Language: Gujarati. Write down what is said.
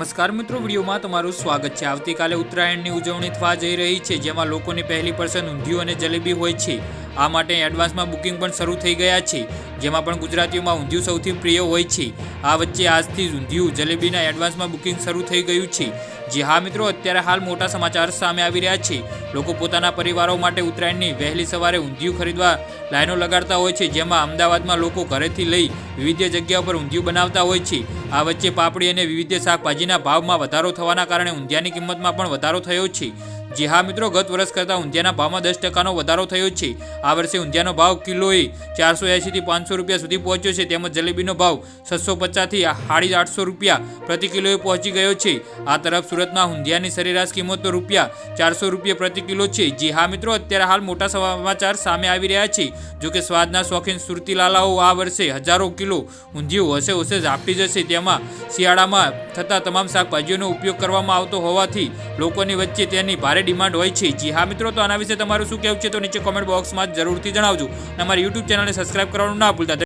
નમસ્કાર મિત્રો, વિડીયોમાં તમારું સ્વાગત છે. આવતીકાલે ઉત્તરાયણની ઉજવણી થવા જઈ રહી છે, જેમાં લોકોની પહેલી પસંદ ઊંધિયું અને જલેબી હોય છે. આ માટે એડવાન્સમાં બુકિંગ પણ શરૂ થઈ ગયા છે, જેમાં પણ ગુજરાતીઓમાં ઊંધિયું સૌથી પ્રિય હોય છે. આ વચ્ચે આજથી ઊંધિયું, જલેબીના એડવાન્સમાં બુકિંગ શરૂ થઈ ગયું છે. જે હા મિત્રો, અત્યારે હાલ મોટા સમાચાર સામે આવી રહ્યા છે. લોકો પોતાના પરિવારો માટે ઉત્તરાયણની વહેલી સવારે ઊંધિયું ખરીદવા લાઈનો લગાડતા હોય છે, જેમાં અમદાવાદમાં લોકો ઘરેથી લઈ વિવિધ જગ્યા પર ઊંધિયું બનાવતા હોય છે. આ વચ્ચે પાપડી અને વિવિધ શાકભાજીના ભાવમાં વધારો થવાના કારણે ઊંધિયાની કિંમતમાં પણ વધારો થયો છે. જી હા મિત્રો, ગત વર્ષ કરતાં ઊંધિયાના ભાવમાં દસ ટકાનો વધારો થયો છે. આ વર્ષે ઊંધિયાનો ભાવ કિલોએ ચારસો એંશીથી પાંચસો રૂપિયા સુધી પહોંચ્યો છે. તેમજ જલેબીનો ભાવ છસો પચાસથી સાડી આઠસો રૂપિયા પ્રતિ કિલોએ પહોંચી ગયો છે. આ તરફ સુરતમાં ઊંધિયાની સરેરાશ કિંમત રૂપિયા ચારસો રૂપિયા પ્રતિ કિલો છે. જી હા મિત્રો, અત્યારે હાલ મોટા સમાચાર સામે આવી રહ્યા છે. જો કે સ્વાદના શોખીન સુરતી લાલાઓ આ વર્ષે હજારો કિલો ઊંધિયું હશે હશે ઝાપટી જશે. તેમાં શિયાળામાં થતા તમામ શાકભાજીઓનો ઉપયોગ કરવામાં આવતો હોવાથી લોકોની વચ્ચે તેની ભારે ડિમાન્ડ હોય છે. જી હા મિત્રો, તો આના વિશે તમારું શું કહેવું છે તો નીચે કોમેન્ટ બોક્સમાં જરૂરથી જણાવજો. અને અમારી યુટ્યુબ ચેનલને સબસ્ક્રાઇબ કરવાનું ના ભૂલતા.